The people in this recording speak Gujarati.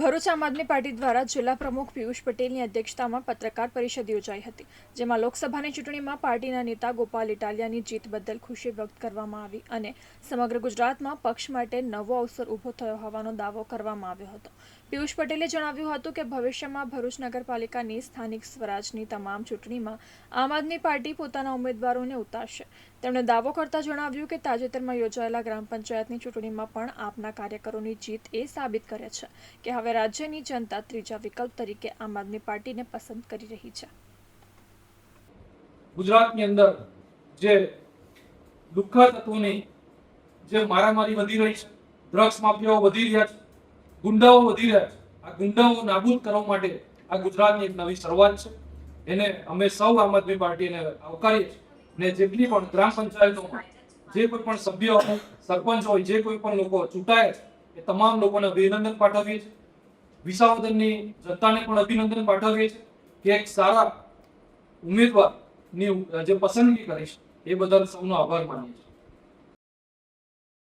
ભરૂચ આમ આદમી પાર્ટી દ્વારા જિલ્લા પ્રમુખ પિયુષ પટેલની અધ્યક્ષતામાં પત્રકાર પરિષદ યોજાઈ હતી, જેમાં લોકસભાની ચૂંટણીમાં પાર્ટીના નેતા ગોપાલ ઇટાલિયાની જીત બદલ ખુશી વ્યક્ત કરવામાં આવી અને સમગ્ર ગુજરાતમાં પક્ષ માટે નવો અવસર ઊભો થયો હોવાનો દાવો કરવામાં આવ્યો હતો. પિયુષ પટેલે જણાવ્યું હતું કે ભવિષ્યમાં ભરૂચ નગરપાલિકાની સ્થાનિક સ્વરાજની તમામ ચૂંટણીમાં આમ આદમી પાર્ટી પોતાના ઉમેદવારોને ઉતારશે. તેમણે દાવો કરતા જણાવ્યું કે તાજેતરમાં યોજાયેલા ગ્રામ પંચાયતની ચૂંટણીમાં પણ આપના કાર્યકરોની જીત એ સાબિત કરે છે કે હવે રાજ્યની જનતા ત્રીજા વિકલ્પ તરીકે આમ આદમી પાર્ટીને પસંદ કરી રહી છે. ગુજરાતની અંદર જે દુઃખદ તત્વોની જે મારામારી વધી રહી છે, ડ્રગ્સ માફિયાઓ વધી રહ્યા છે, ગુંડાઓ વધી રહ્યા છે, આ ગુંડાઓ નાબૂદ કરવા માટે આ ગુજરાતની એક નવી શરૂઆત છે. એને અમે સૌ આમ આદમી પાર્ટીને આવકારીએ છીએ. ને જેટલી પણ ગ્રામ પંચાયતોમાં જે કોઈ પણ સભ્ય હોય, સરપંચ હોય, જે કોઈ પણ લોકો ચૂંટાય, એ તમામ લોકોને અભિનંદન પાઠવીએ છીએ. વિસાવદનની જનતાને પણ અભિનંદન પાઠવીએ છીએ કે એક સારા ઉમેદવારની જે પસંદગી કરીશ, એ બદલ સૌનો આભાર માનીએ છીએ.